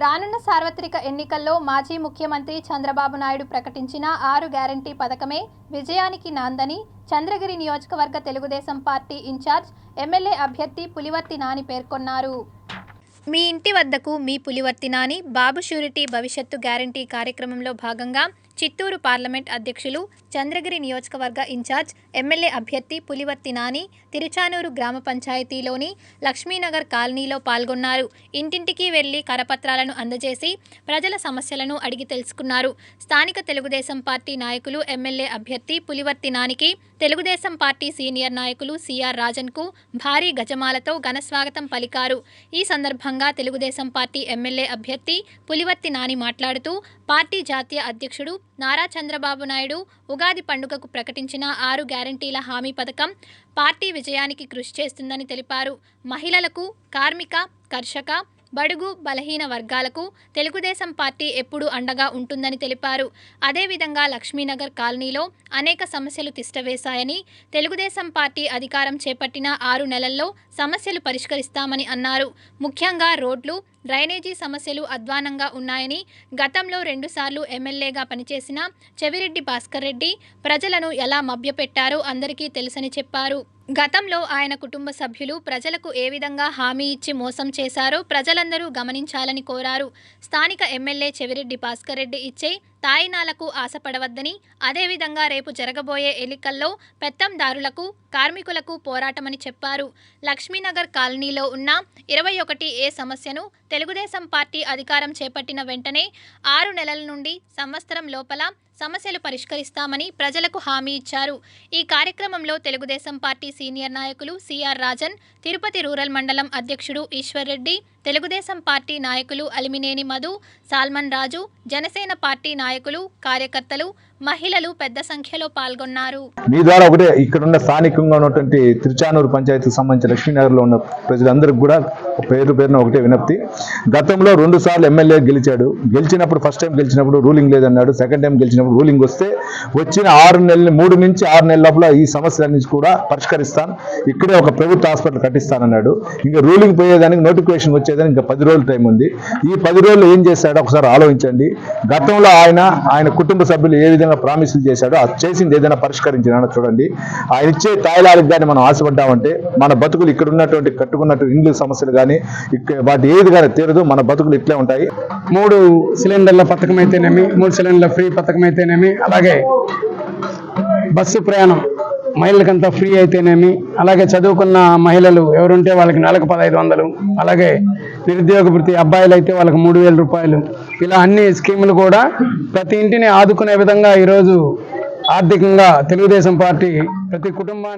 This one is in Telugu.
రానున్న సార్వత్రిక ఎన్నికల్లో మాజీ ముఖ్యమంత్రి చంద్రబాబు నాయుడు ప్రకటించిన ఆరు గ్యారంటీ పథకమే విజయానికి నాందని చంద్రగిరి నియోజకవర్గ తెలుగుదేశం పార్టీ ఇన్ఛార్జ్ ఎమ్మెల్యే అభ్యర్థి పులివర్తి నాని పేర్కొన్నారు. మీ ఇంటి వద్దకు మీ పులివర్తి నాని బాబు షూరిటీ భవిష్యత్తు గ్యారంటీ కార్యక్రమంలో భాగంగా చిత్తూరు పార్లమెంట్ అధ్యక్షులు చంద్రగిరి నియోజకవర్గ ఇన్ఛార్జ్ ఎమ్మెల్యే అభ్యర్థి పులివర్తి నాని తిరుచానూరు గ్రామ పంచాయతీలోని లక్ష్మీనగర్ కాలనీలో పాల్గొన్నారు. ఇంటింటికి వెళ్ళి కరపత్రాలను అందజేసి ప్రజల సమస్యలను అడిగి తెలుసుకున్నారు. స్థానిక తెలుగుదేశం పార్టీ నాయకులు ఎమ్మెల్యే అభ్యర్థి పులివర్తి నానికి తెలుగుదేశం పార్టీ సీనియర్ నాయకులు సిఆర్ రాజన్కు భారీ గజమాలతో ఘనస్వాగతం పలికారు. ఈ సందర్భంగా తెలుగుదేశం పార్టీ ఎమ్మెల్యే అభ్యర్థి పులివర్తి నాని మాట్లాడుతూ పార్టీ జాతీయ అధ్యక్షుడు నారా చంద్రబాబు నాయుడు ఉగాది పండుగకు ప్రకటించిన ఆరు గ్యారంటీల హామీ పథకం పార్టీ విజయానికి కృషి చేస్తుందని తెలిపారు. మహిళలకు కార్మిక కర్షక బడుగు బలహీన వర్గాలకు తెలుగుదేశం పార్టీ ఎప్పుడూ అండగా ఉంటుందని తెలిపారు. అదేవిధంగా లక్ష్మీనగర్ కాలనీలో అనేక సమస్యలు తిష్టవేశాయని తెలుగుదేశం పార్టీ అధికారం చేపట్టిన ఆరు నెలల్లో సమస్యలు పరిష్కరిస్తామని అన్నారు. ముఖ్యంగా రోడ్లు డ్రైనేజీ సమస్యలు అధ్వానంగా ఉన్నాయని గతంలో రెండుసార్లు ఎమ్మెల్యేగా పనిచేసిన చెవిరెడ్డి భాస్కర్ రెడ్డి ప్రజలను ఎలా మభ్యపెట్టారో అందరికీ తెలుసని చెప్పారు. గతంలో ఆయన కుటుంబ సభ్యులు ప్రజలకు ఏ విధంగా హామీ ఇచ్చి మోసం చేశారో ప్రజలందరూ గమనించాలని కోరారు. స్థానిక ఎమ్మెల్యే చెవిరెడ్డి భాస్కర్ రెడ్డి ఇచ్చే తాయినాలకు ఆశపడవద్దని అదేవిధంగా రేపు జరగబోయే ఎన్నికల్లో పెత్తందారులకు కార్మికులకు పోరాటమని చెప్పారు. లక్ష్మీనగర్ కాలనీలో ఉన్న ఇరవై ఒకటి ఏ సమస్యను తెలుగుదేశం పార్టీ అధికారం చేపట్టిన వెంటనే ఆరు నెలల నుండి సంవత్సరం లోపల సమస్యలు పరిష్కరిస్తామని ప్రజలకు హామీ ఇచ్చారు. ఈ కార్యక్రమంలో తెలుగుదేశం పార్టీ సీనియర్ నాయకులు సిఆర్ రాజన్ తిరుపతి రూరల్ మండలం అధ్యక్షుడు ఈశ్వర్ రెడ్డి తెలుగుదేశం పార్టీ నాయకులు అలిమినేని మధు సాల్మన్ రాజు జనసేన పార్టీ నాయకులు నాయకులు కార్యకర్తలు మహిళలు పెద్ద సంఖ్యలో పాల్గొన్నారు. మీ ద్వారా ఒకటే ఇక్కడ ఉన్న స్థానికంగా ఉన్నటువంటి తిరుచానూరు పంచాయతీకి సంబంధించి లక్ష్మీనగర్లో ఉన్న ప్రజలందరికీ కూడా పేరు పేరున ఒకటే వినప్తి. గతంలో రెండు సార్లు ఎమ్మెల్యే గెలిచాడు. గెలిచినప్పుడు ఫస్ట్ టైం గెలిచినప్పుడు రూలింగ్ లేదన్నాడు. సెకండ్ టైం గెలిచినప్పుడు రూలింగ్ వస్తే వచ్చిన ఆరు నెలలు మూడు నుంచి ఆరు నెలల లోపల ఈ సమస్యలన్నీ కూడా పరిష్కరిస్తాను ఇక్కడే ఒక ప్రభుత్వ హాస్పిటల్ కట్టిస్తానన్నాడు. ఇంకా రూలింగ్ పోయేదానికి నోటిఫికేషన్ వచ్చేదానికి ఇంకా పది రోజులు టైం ఉంది. ఈ పది రోజులు ఏం చేశాడో ఒకసారి ఆలోచించండి. గతంలో ఆయన ఆయన కుటుంబ సభ్యులు ఏ విధంగా ప్రామిసులు చేశాడో అది చేసింది ఏదైనా పరిష్కరించిన చూడండి. ఆయన ఇచ్చే తాయిలాలకు కానీ మనం ఆశపడ్డామంటే మన బతుకులు ఇక్కడ ఉన్నటువంటి కట్టుకున్నట్టు ఇండ్లు సమస్యలు కానీ ఇక్కడ వాటి ఏది కానీ తీరదు మన బతుకులు ఇట్లే ఉంటాయి. మూడు సిలిండర్ల పథకం అయితేనేమి మూడు సిలిండర్ల ఫ్రీ పథకం అయితేనేమి అలాగే బస్సు ప్రయాణం. మహిళలకంతా ఫ్రీ అయితేనేమి అలాగే చదువుకున్న మహిళలు ఎవరుంటే వాళ్ళకి నెలకు పదహైదు వందలు అలాగే నిరుద్యోగ వృత్తి అబ్బాయిలు అయితే వాళ్ళకి మూడు వేల రూపాయలు. ఇలా అన్ని స్కీములు కూడా ప్రతి ఇంటిని ఆదుకునే విధంగా ఈరోజు ఆర్థికంగా తెలుగుదేశం పార్టీ ప్రతి కుటుంబాన్ని